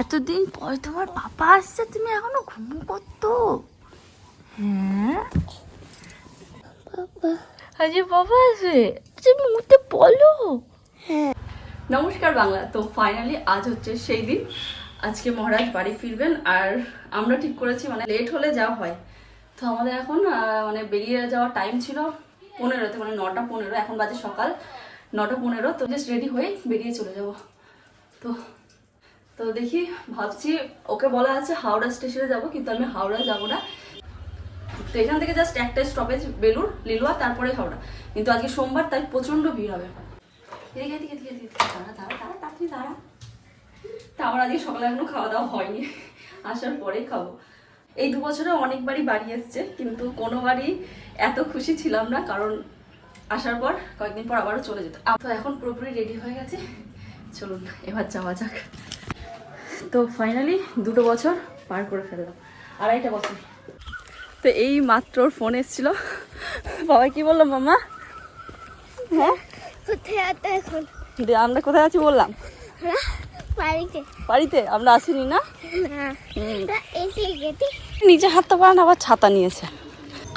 এতদিন পর তোমার পাপা আসছে তুমি এখনও ঘুমো করতো হ্যাঁ? আজকে বাবা আসবে? আচ্ছা মুহূর্তে বলো। নমস্কার বাংলা। তো ফাইনালি আজ হচ্ছে সেই দিন। আজকে মহারাজ বাড়ি ফিরবেন আর আমরা ঠিক করেছি মানে লেট হলে যা হয়। তো আমাদের এখন মানে বেরিয়ে যাওয়ার টাইম ছিল পনেরোতে মানে নটা পনেরো এখন বাজে সকাল নটা পনেরো। তো জাস্ট রেডি হয়ে বেরিয়ে চলে যাব। তো তো দেখি, ভাবছি ওকে বলা আছে হাওড়া স্টেশনে যাব, কিন্তু আমি হাওড়া যাব না। তো এখান থেকে জাস্ট একটা স্টপেজ বেলুর লিলুয়া, তারপরে হাওড়া। কিন্তু আজকে সোমবার, তাই প্রচণ্ড ভিড় হবে। এদিকে দাঁড়া তা আমার আজকে সকালে এখনও খাওয়া দাওয়া হয়নি। আসার পরেই খাব। এই দু বছরে অনেকবারই বাড়ি এসছে, কিন্তু কোনোবারই এত খুশি ছিলাম না, কারণ আসার পর কয়েকদিন পর আবারও চলে যেত। তো এখন পুরোপুরি রেডি হয়ে গেছে। চলুন, এবার যাওয়া যাক। তো ফাইনালি দুটো বছর পার করে ফেললাম। আড়াইটা বছর। তো এই মাত্র ওর ফোন এসেছিল। বাবা কি বললাম মামা? হ্যাঁ? কোথায় আছে এখন? আমরা কোথায় আছি বললাম। হ্যাঁ বাড়িতে। বাড়িতে? আমরা আসিনি না এসে নিজে হাতটা পারেন আবার ছাতা নিয়েছে।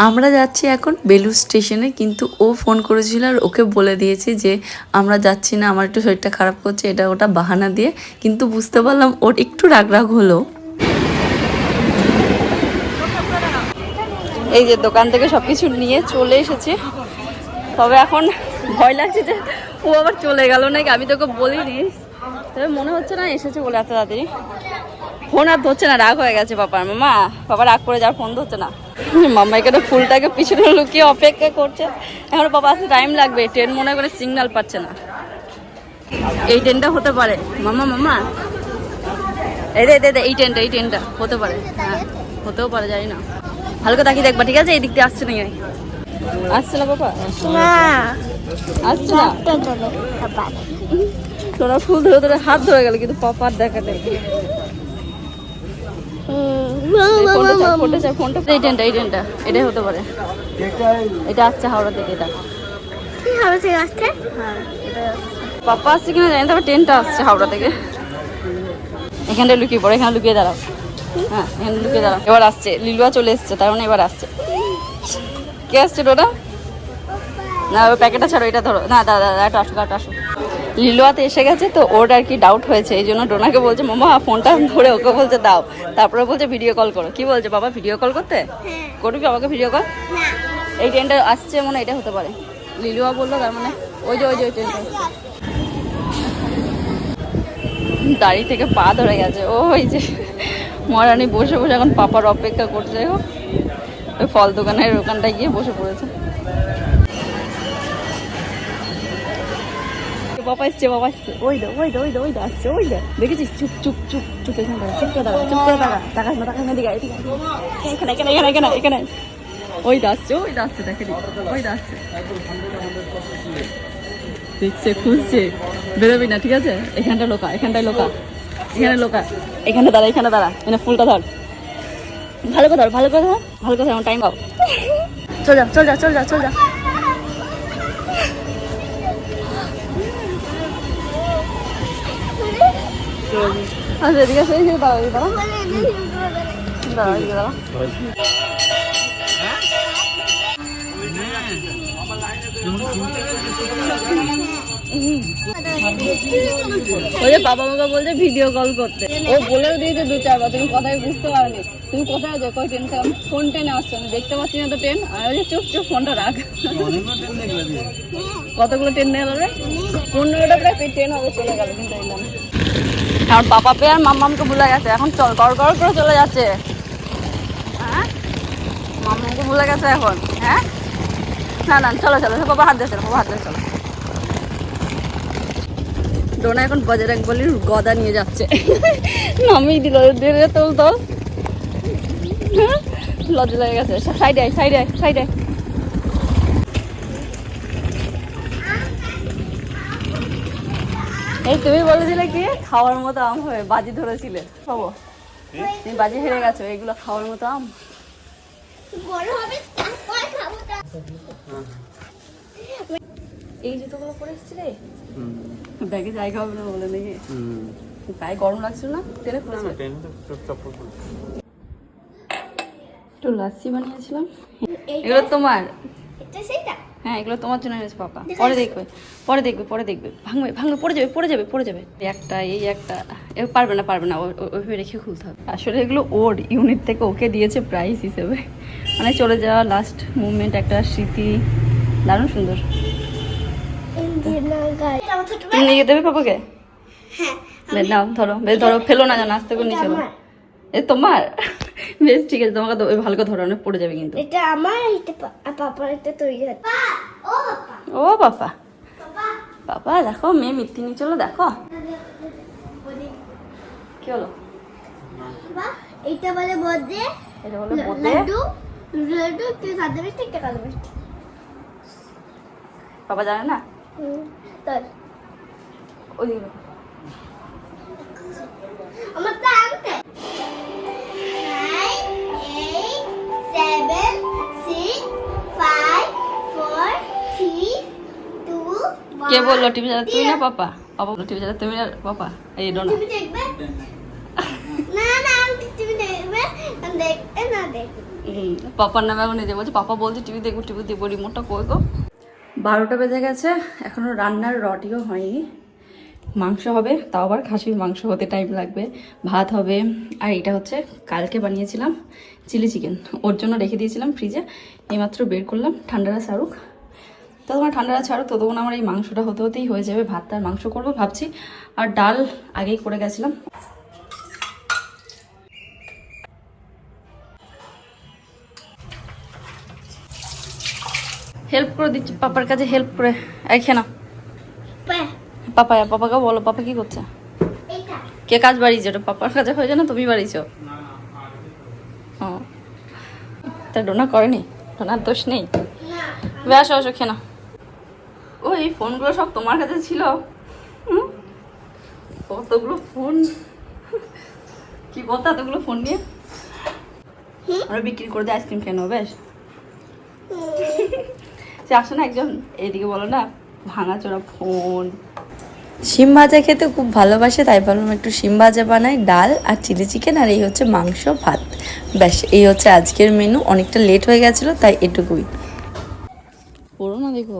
আমরা যাচ্ছি এখন বেলুর স্টেশনে, কিন্তু ও ফোন করেছিল আর ওকে বলে দিয়েছি যে আমরা যাচ্ছি না, আমার একটু শরীরটা খারাপ করছে, এটা ওটা বাহানা দিয়ে। কিন্তু বুঝতে পারলাম ওর একটু রাগ রাগ হলো। এই যে দোকান থেকে সবকিছু নিয়ে চলে এসেছে। তবে এখন ভয় লাগছে যে ও আবার চলে গেল নাকি, আমি তোকে বলিনি। তবে মনে হচ্ছে না এসেছে বলে এত তাড়াতাড়ি। ফোন আর ধরছে না রাগ হয়ে গেছে পাপার মামা বাবা রাগ করে যাওয়ার ফোন ধরছে না। মাম্মা এখানে ফুলটাকে পিছনে লুকিয়ে অপেক্ষা করছে? এখন বাবা আসতে টাইম লাগবে ট্রেন মনে করে সিগন্যাল পাচ্ছে না। এই ট্রেনটা হতে পারে। মামা মামা। এই দে দে এই ট্রেনটা এই ট্রেনটা হতে পারে। হ্যাঁ হতেও পারে জানি না। ভালো করে তাকিয়ে দেখবা ঠিক আছে? এই দিক দিয়ে আসছে নাকি? আসছে না বাবা? না। আসছে না? তোরা ফুল ধরে ধরে হাত ধরে গেল কিন্তু পাপার দেখাতে ফোনটা এটাই হতে পারে। এটা আসছে হাওড়া থেকে এটা। কি হবে আসছে? পাপা আসছে কিনা জানি তবে ট্রেনটা আসছে হাওড়া থেকে। এখানটায় লুকিয়ে পড়ে এখানে লুকিয়ে দাঁড়াও। হ্যাঁ এখানে লুকিয়ে দাঁড়াও। এবার আসছে লিলুয়া চলে এসছে তার মানে এবার আসছে। কে আসছে ওটা না প্যাকেটটা ছাড়ো এটা ধরো। না দাদা দাদা একটু আসুক একটু আসুক লিলুয়াতে এসে গেছে তো ওর আর কি ডাউট হয়েছে এই জন্য ডোনাকে বলছে মামা ফোনটা ধরে ওকে বলছে দাও। তারপরে বলছে ভিডিও কল করো। কি বলছে বাবা ভিডিও কল করতে? করবি বাবাকে ভিডিও কল এই ট্রেনটা আসছে মনে এটা হতে পারে। লিলুয়া বলল তার মানে ওই যে ওই যে ওই ট্রেনটা দাড়ি থেকে পা ধরে গেছে। ও ওই যে মহারানী বসে বসে এখন পাপার অপেক্ষা করছে ও ওই ফল দোকানের ওখানটায় গিয়ে বসে পড়েছে। বাবা এসছে ওই দা ওই দা ওই দা ওই দা ওই দা দেখেছিস চুপ চুপ চুপ চুপ এখানে দাঁড়া, চুপ করে চুপ করে দাঁড়া তাকাস। এখানে ওই ওই দেখছে খুঁজছে বেরোবি না ঠিক আছে এখানটা লোকা এখানটায় লোকা এখানে লোকা এখানে দাঁড়া এখানে দাঁড়া এখানে ফুলটা ধর ভালো করে ধর ভালো করে ধর ভালো করে ধর টাইম পাও চল যা চল যা চল যা চল যা আচ্ছা এদিকে আসো, এদিকে দাঁড়া এদিকে দাঁড়া দাঁড়া এদিকে বাবা মামা বলছে ভিডিও কল করতে। ও বলেও দিয়েছে দু চারবার তুমি কথাই বুঝতে পারোনি। তুমি কোথায় আছো? কই ট্রেন থেকে? ফোন টেনে আসছো? আমি দেখতে পাচ্ছি না তো ট্রেন আর ওই চুপ চুপ ফোনটা রাখ। কতগুলো ট্রেন নিয়ে গেল পনেরোটা প্রায় ট্রেন হবে চলে গেল কিন্তু এখন পাপা পে আর মাম্মামকে ভুলে গেছে। এখন চল, গড় গড় করে চলে যাচ্ছে। হ্যাঁ? মাম্মামকে ভুলে গেছে এখন হ্যাঁ? না না, চলো চলো বাবা হাত দিয়ে চলো বাবা হাত দিয়ে চলো। ডোনা এখন বাজার এক বলির গদা নিয়ে যাচ্ছে। নামিয়ে দিল তোল তোল? লজ্জা লেগে গেছে। সাইডে আয় সাইডে আয় সাইডে আয়। এই তুমি বলেছিলে কি? খাওয়ার মতো আম হয়ে বাজি ধরেছিলে। বাবু তুমি বাজি হেরে গেছো এগুলো খাওয়ার মতো আম? বড় হবে তারপর খাব তা। এই জুতোগুলো পরে এসছিলে ব্যাগে জায়গা হবে না বলে নাকি? গায়ে গরম লাগছিল না? তেলে খুলেছিল একটু লাচ্ছি বানিয়েছিলাম। এগুলো তোমার? এটা সেটা হ্যাঁ এগুলো তোমার জন্য এনেছে পাপা। পরে দেখবে পরে দেখবে পরে দেখবে। ভাঙবে ভাঙবে পড়ে যাবে পড়ে যাবে পড়ে যাবে। একটা এই একটা এ পারবে না পারবে না ওইভাবে রেখে খুলতে হবে। আসলে এগুলো ওর ইউনিট থেকে ওকে দিয়েছে প্রাইস হিসেবে। মানে চলে যাওয়া লাস্ট মুভমেন্ট একটা স্মৃতি। দারুণ সুন্দর। তুমি নিয়ে দেবে পাপাকে? হ্যাঁ নাও ধরো বেশ ধরো ফেলো না যেন আস্তে করে নিচে এটা আমার। এ তোমার? বেশ ঠিক আছে তোমাকে ওই ভালো করে ধরো পড়ে যাবে কিন্তু। এটা আমার এটা পাপার এটা তৈরি হচ্ছে। ও বাবা। পাপা বাবা। দেখো মেয়ে মিথ্যি নিয়ে চলো দেখো। কি হলো? এইটা বলে বদে। এটা বলে লাড্ডু লাড্ডু তুই সাদা মিষ্টি একটা কালো মিষ্টি। বাবা জানে না? ওই আমার কে বলল টিভি চালা তুমি না পাপা? পাপা বলল টিভি চালা তুমি না পাপা? এই ডোনা। টিভি দেখবে? না না আমি টিভি দেখবে। দেখবে না দেখবে হুম, পাপার নামে এখন নিজে বলছে পাপা বলছে টিভি দেখব টিভি দেখব রিমোটটা কই গো বারোটা বেজে গেছে এখনও রান্নার রটিও হয়নি। মাংস হবে তাও আবার খাসির মাংস হতে টাইম লাগবে। ভাত হবে আর এটা হচ্ছে কালকে বানিয়েছিলাম চিলি চিকেন। ওর জন্য রেখে দিয়েছিলাম ফ্রিজে এইমাত্র বের করলাম ঠান্ডারা ছাড়ুক ততক্ষণ ঠান্ডাটা ছাড়ুক ততক্ষণ আমার এই মাংসটা হতে হতেই হয়ে যাবে। ভাত আর মাংস করব ভাবছি। আর ডাল আগেই করে গেছিলাম। হেল্প করে দিচ্ছি পাপার কাছে হেল্প করে। এখানে না পাপা। পাপাকে বলো পাপা কি করছে? কে কাজ বাড়িয়েছে? ওটা পাপার কাছে হয়ে যায় না তুমি বাড়িয়েছো? ও। তা ডোনা করেনি? ডোনার দোষ নেই? না। বে আসো আসো খেনা ও এই ফোনগুলো সব তোমার কাছে ছিল? কতগুলো ফোন? কি বলতো এতগুলো ফোন নিয়ে? আমরা বিক্রি করে দিয়ে আইসক্রিম খেয়ে নেব বেশ? সে আসো না একজন? এইদিকে বলো না ভাঙাচোরা ফোন। শিম ভাজা খেতে খুব ভালোবাসে তাই ভাবলাম একটু শিম ভাজা বানাই ডাল আর চিলি চিকেন আর এই হচ্ছে মাংস ভাত। ব্যাস এই হচ্ছে আজকের মেনু অনেকটা লেট হয়ে গেছিল তাই এটুকুই। পড়ো না দেখো।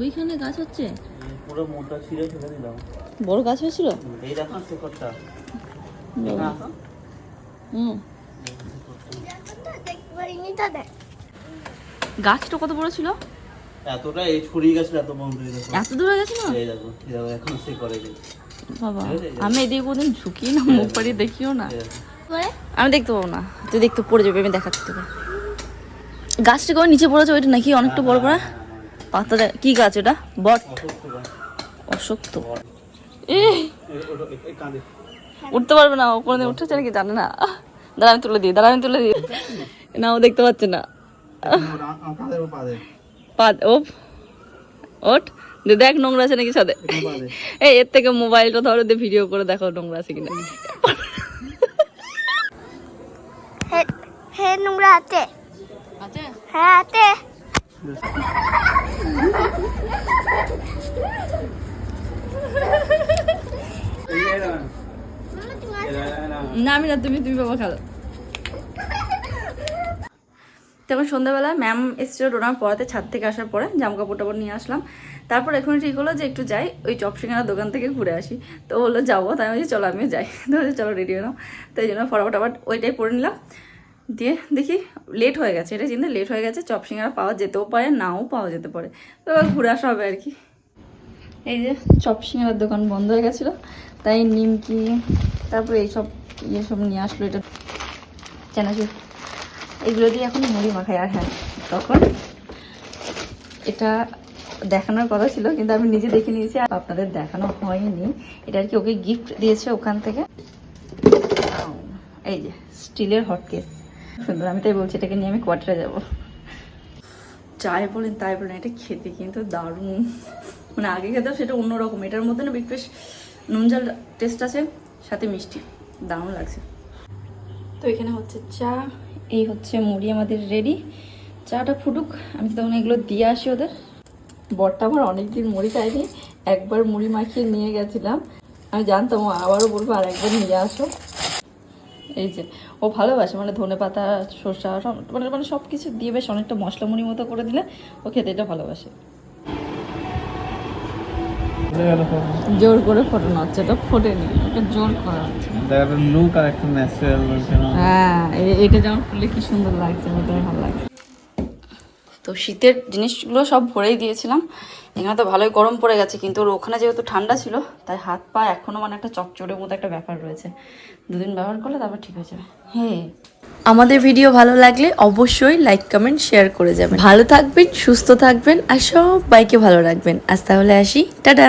ওইখানে গাছ হচ্ছে? পুরো মোটা ছিঁড়ে ফেলে দিলাম। বড় গাছ হয়েছিল? এই দেখো শেকড়টা হুম। গাছটা কত বড় ছিল? এতটা এই ছড়িয়ে গেছিল এত বন্ধ হয়ে গেছে। এত দূরে গেছিল এই দেখো এখন সে করে বাবা আমি এদিকে কোনদিন ঝুঁকি না মুখ পাড়িয়ে দেখিও না। আমি দেখতে পাবো না। তুই দেখতে পড়ে যাবে আমি দেখাচ্ছি তোকে। গাছটা কেউ নিচে পড়েছে ওইটা নাকি অনেকটা বড় বড়? পাতা দেখ- কি গাছ ওটা? বট। অশক্ত। উঠতে পারবে না ও কোনোদিন উঠেছে নাকি জানে না। দাঁড়া, আমি তুলে দিই, দাঁড়া, আমি তুলে দিই। না, ও দেখতে পাচ্ছে না। পা। ও ওঠ। দে, দেখ নোংরা আছে নাকি সাথে। এই, এর থেকে মোবাইলটা ধরো, দিয়ে ভিডিও করে দেখো নোংরা আছে কিনা। হে নোংরা আছে। হ্যাঁ। না আমি না তুমি তুমি বাবা খেলো তখন সন্ধ্যাবেলা ম্যাম এসেছিল ডোনার পড়াতে ছাদ থেকে আসার পরে জামা কাপড় টাপড় নিয়ে আসলাম। তারপর এখন ঠিক হলো যে একটু যাই ওই চপসিঙ্গার দোকান থেকে ঘুরে আসি। তো বলল যাব। তাই আমি বলছি, চলো আমিও যাই। তো চলো রেডি হলাম তো এই জন্য ফটাফট আবার ওইটাই পরে নিলাম। দিয়ে দেখি লেট হয়ে গেছে। এটা চিন্তা লেট হয়ে গেছে চপসিঙ্গারা পাওয়া যেতেও পারে, নাও পাওয়া যেতে পারে। তো এবার ঘুরে আসা হবে আর কি। এই যে চপসিঙ্গার দোকান বন্ধ হয়ে গেছিল, তাই নিমকি, তারপরে এইসব ইয়ে সব নিয়ে আসলো এটা। চানাচুর এগুলো দিয়ে এখন মুড়ি মাখাই, আর হ্যাঁ তখন এটা দেখানোর কথা ছিল, কিন্তু আমি নিজে দেখে নিয়েছি, আর আপনাদের দেখানো হয়নি। এটা আর কি ওকে গিফট দিয়েছে ওখান থেকে। এই যে, স্টিলের হট কেস সুন্দর, আমি তাই বলছি, এটাকে নিয়ে আমি কোয়ার্টারে যাব। যাই বলেন, তাই বলেন, এটা খেতে কিন্তু দারুণ। মানে আগে খেতেও সেটা অন্যরকম। এটার মধ্যে না বেশ নুন ঝাল টেস্ট আছে, সাথে মিষ্টি। দারুণ লাগছে। তো এখানে হচ্ছে চা, এই হচ্ছে মুড়ি আমাদের রেডি চাটা ফুটুক, আমি তখন এগুলো দিয়ে আসি ওদের। বরটা আমার অনেকদিন মুড়ি খাইনি, একবার মুড়ি মাখিয়ে নিয়ে গেছিলাম। আমি জানতাম, আবারও বলব আর একবার নিয়ে আসো। এই যে ও ভালোবাসে মানে ধনে পাতা সর্ষা মানে মানে সব কিছু দিয়ে বেশ অনেকটা মশলা মুড়ি মতো করে দিলে ও খেতে এটা ভালোবাসে। জোর করে ফটো হচ্ছে এটা ফোটেনি ওটা জোর করা হচ্ছে। লুক আর একটা ন্যাচারাল হ্যাঁ এটা যেমন ফুললে কি সুন্দর লাগছে ওটা ভালো লাগছে তো শীতের জিনিসগুলো সব ভরেই দিয়েছিলাম। এখানে তো ভালোই গরম পড়ে গেছে, কিন্তু ওর ওখানে যেহেতু ঠান্ডা ছিল, তাই হাত পা এখনও মানে একটা চকচড়ের মতো একটা ব্যাপার রয়েছে। দুদিন ব্যবহার করলে তারপর ঠিক হয়ে যাবে। হ্যাঁ আমাদের ভিডিও ভালো লাগলে অবশ্যই লাইক কমেন্ট শেয়ার করে যাবেন। ভালো থাকবেন, সুস্থ থাকবেন, আর সব বাইকে ভালো রাখবেন। আজ তাহলে আসি। টাটা!